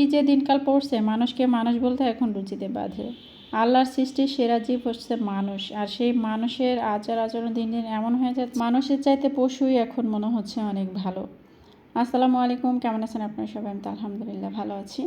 কি যে দিনকাল পড়ছে, মানুষকে মানুষ বলতে এখন রুচিতে বাঁধে। আল্লাহর সৃষ্টির সেরা জীব হচ্ছে মানুষ, আর সেই মানুষের আচার আচরণ দিন দিন এমন হয়ে যায় মানুষের চাইতে পশুই এখন মনে হচ্ছে অনেক ভালো। আসসালামু আলাইকুম, কেমন আছেন আপনার সবাই? আমি তো আলহামদুলিল্লাহ ভালো আছি।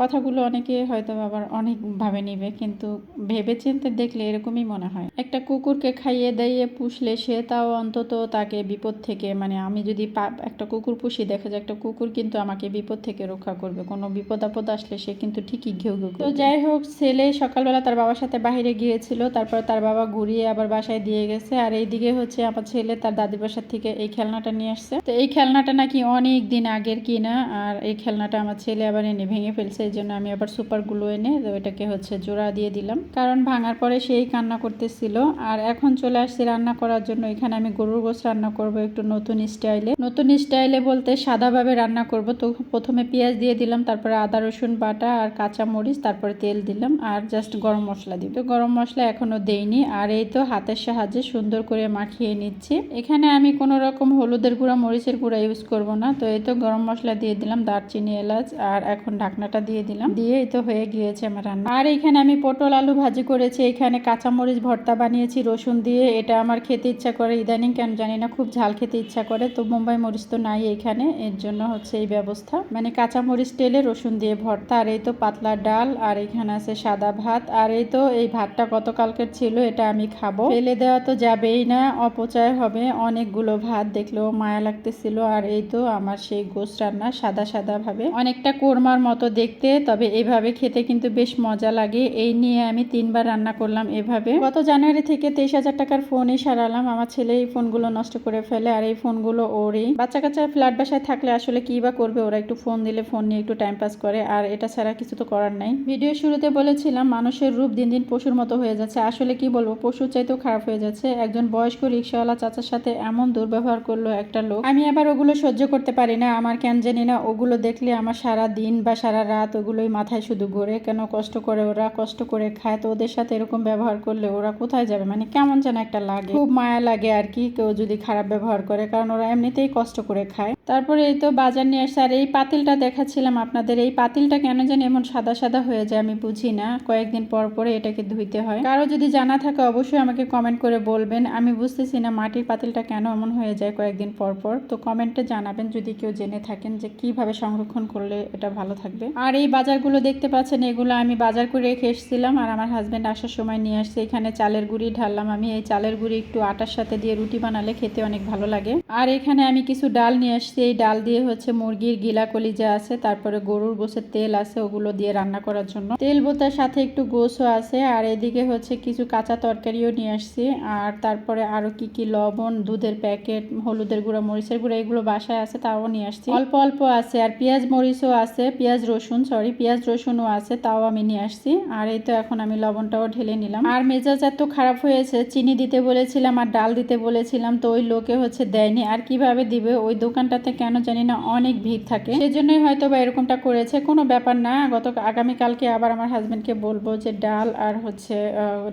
কথাগুলো অনেকে হয়তো আবার অনেকভাবে নিবে, কিন্তু ভেবে চিন্তে দেখলে এরকমই মনে হয়। একটা কুকুরকে খাইয়ে দাইয়ে পুষলে সে তাও অন্তত তাকে বিপদ থেকে মানে আমি যদি একটা কুকুর পুষি, দেখা যায় একটা কুকুর কিন্তু আমাকে বিপদ থেকে রক্ষা করবে। কোনো বিপদ আপদ আসলে সে কিন্তু ঠিকই ঘেউ ঘেউ তো যাই হোক, ছেলে সকালবেলা তার বাবার সাথে বাইরে গিয়েছিল, তারপর তার বাবা ঘুরিয়ে আবার বাসায় দিয়ে গেছে। আর এইদিকে হচ্ছে আমার ছেলে তার দাদির বাসার থেকে এই খেলনাটা নিয়ে আসছে। তো এই খেলনাটা নাকি অনেক দিন আগের কিনা, আর এই খেলনাটা আমার ছেলে আবার এনে ভেঙে ফেলছে। এই জন্য আমি আবার সুপারগুলো এনে তো এটাকে হচ্ছে জোড়া দিয়ে দিলাম। কারণ ভাঙার পরে সেই কান্না করতেছিল। আর এখন চলে আসছি রান্না করার জন্য। এখানে আমি গরুর গোস রান্না করব একটু নতুন স্টাইলে। নতুন স্টাইলে বলতে সাদাভাবে রান্না করব। তো প্রথমে পেঁয়াজ দিয়ে দিলাম, তারপরে আদা, রসুন, বাটা আর কাঁচা মরিচ, তারপরে তেল দিলাম আর জাস্ট গরম মশলা দিব তো গরম মশলা এখনও দেইনি আর এই তো হাতের সাহায্যে সুন্দর করে মাখিয়ে নিচ্ছি। এখানে আমি কোনো রকম হলুদের গুঁড়া, মরিচের গুঁড়া ইউজ করব না। তো এই তো গরম মশলা দিয়ে দিলাম, দারচিনি, এলাচ আর এখন ঢাকনাটা দিয়ে দিলাম। দিয়ে এই তো হয়ে গিয়েছে আমার রান্না। আর এখানে আমি পটল আলু ভাজি করেছি। এখানে কাঁচামরিচ ভর্তা বানিয়েছি, রসুন দিয়ে। এটা আমার খেতে ইচ্ছা করে। ইদানিং কেন জানি না, খুব ঝাল খেতে ইচ্ছা করে। তো মুম্বাই মরিচ তো নাই এখানে। এর জন্য হচ্ছে এই ব্যবস্থা। মানে কাঁচামরিচ তেলে, রসুন দিয়ে ভর্তা। আর এই তো পাতলা ডাল। আর এখানে আছে সাদা ভাত। আর এই তো এই ভাতটা গতকালকের ছিল, এটা আমি খাব। ফেলে দেওয়া তো যাবেই না। অপচয় হবে অনেকগুলো ভাত। দেখলেও মায়া লাগতেছিল। আর এই তো আমার সেই গোস রান্না সাদা সাদা ভাবে। অনেকটা কোরমার মতো দেখতে তবে এভাবে খেতে কিন্তু বেশ মজা লাগে। এই নিয়ে আমি তিনবার রান্না করলাম এভাবে। গত জানুয়ারি থেকে তেইশ হাজার টাকার ফোনই সারালাম। আমার ছেলে এই ফোনগুলো নষ্ট করে ফেলে, আর এই ফোনগুলো ওরই। বাচ্চা কাচ্চা ফ্ল্যাট বাসায় থাকলে আসলে কি বা করবে? ওরা একটু ফোন দিলে ফোন নিয়ে একটু টাইম পাস করে, আর এটা ছাড়া কিছু তো করার নাই। ভিডিও শুরুতে বলেছিলাম, মানুষের রূপ দিন দিন পশুর মতো হয়ে যাচ্ছে। আসলে কি বলব? পশুর চাইতেও খারাপ হয়ে যাচ্ছে। একজন বয়স্ক রিক্সাওয়ালা চাচার সাথে এমন দুর্ব্যবহার করল একটা লোক। আমি আবার ওগুলো সহ্য করতে পারি না। আমার কেন জানি না, ওগুলো দেখলে আমার সারা দিন বা সারা রাত ওগুলোই মাথায় শুধু ঘোরে কেন কষ্ট করে ওরা কষ্ট করে খায়? তো ওদের সাথে এরকম ব্যবহার করলে ওরা কোথায় যাবে? মানে কেমন যেন একটা লাগে। খুব মায়া লাগে আর কি কেউ যদি খারাপ ব্যবহার করে, কারণ ওরা এমনিতেই কষ্ট করে খায়। তারপরে এই তো বাজার নিয়ে আসছে। আর এই পাতিলটা দেখাচ্ছিলাম আপনাদের। এই পাতিলটা কেন জানি এমন সাদা সাদা হয়ে যায় আমি বুঝি না। কয়েকদিন পর পরে এটাকে ধুইতে হয়। কারও যদি জানা থাকে অবশ্যই আমাকে কমেন্ট করে বলবেন। আমি বুঝতেছি না মাটির পাতিলটা কেন এমন হয়ে যায় কয়েকদিন পর পর। তো কমেন্টে জানাবেন যদি কেউ জেনে থাকেন যে কীভাবে সংরক্ষণ করলে এটা ভালো থাকবে। আর এই বাজারগুলো দেখতে পাচ্ছেন, এগুলো আমি বাজার করে রেখে এসেছিলাম আর আমার হাজব্যান্ড আসার সময় নিয়ে আসছে। এখানে চালের গুঁড়ি ঢাললাম আমি। এই চালের গুঁড়ি একটু আটার সাথে দিয়ে রুটি বানালে খেতে অনেক ভালো লাগে। আর এখানে আমি কিছু ডাল নিয়ে আসছি। এই ডাল দিয়ে হচ্ছে মুরগির গিলা কলিজা আছে, তারপরে গরুর গোসের তেল আছে ওগুলো দিয়ে রান্না করার জন্য। তেল বোতার সাথে একটু গোসও আছে। আর এদিকে হচ্ছে কিছু কাঁচা তরকারিও নিয়ে আসছি। আর তারপরে আরও কি কি লবণ, দুধের প্যাকেট, হলুদের গুঁড়া, মরিচের গুঁড়া এগুলো বাসায় আছে, তাও নিয়ে আসছি। অল্প অল্প আছে। আর পেঁয়াজ, মরিচও আছে। পেঁয়াজ, রসুন সরি পেঁয়াজ, রসুনও আছে, তাও আমি নিয়ে আসছি। আর এই তো এখন আমি লবণটাও ঢেলে নিলাম। আর মেজাজ এত খারাপ হয়েছে, চিনি দিতে বলেছিলাম আর ডাল দিতে বলেছিলাম, তো ওই লোকে হচ্ছে দেয়নি। আর কীভাবে দিবে? ওই দোকানটাতে কেন জানি না অনেক ভিড় থাকে। সেজন্যই হয়তো বা এরকমটা করেছে। কোনো ব্যাপার না গত আগামীকালকে আবার আমার হাজব্যান্ডকে বলব যে ডাল আর হচ্ছে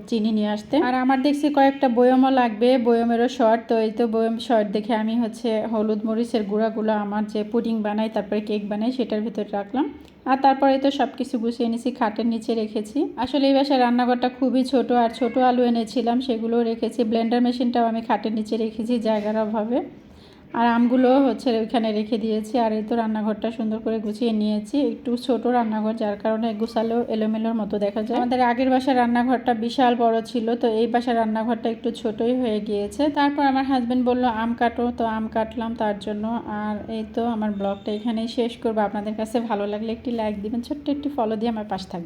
চিনি নিয়ে আসতে। আর আমার দেখছি কয়েকটা বয়মও লাগবে, বয়মেরও শর্ট, তো এই তো বয়ম শর্ট দেখে আমি হচ্ছে হলুদ মরিচের গুঁড়াগুলো আমার যে পুডিং বানাই, তারপরে কেক বানাই, সেটার ভিতরে রাখলাম। আর তারপরে তো সব কিছু গুছিয়ে নিয়েছি খাটের নিচে রেখেছি। আসলে এই বাসায় রান্নাঘরটা খুবই ছোট আর ছোট আলু এনেছিলাম, সেগুলোও রেখেছি। ব্লেন্ডার মেশিনটাও আমি খাটের নিচে রেখেছি জায়গার অভাবে। আর আমগুলো হচ্ছে ওইখানে রেখে দিয়েছি আর এই তো রান্নাঘরটা সুন্দর করে গুছিয়ে নিয়েছি। একটু ছোট রান্নাঘর, যার কারণে গুছালেও এলোমেলোর মতো দেখা যায়। আমাদের আগের বাসার রান্নাঘরটা বিশাল বড় ছিল, তো এই বাসার রান্নাঘরটা একটু ছোটই হয়ে গিয়েছে। তারপর আমার হাজব্যান্ড বলল, আম কাটো। তো আম কাটলাম তার জন্য। আর এই তো আমার ব্লগটা এখানেই শেষ করব। আপনাদের কাছে ভালো লাগলে একটি লাইক দিবেন, ছোট্ট একটি ফলো দিয়ে আমার পাশে থাকবেন।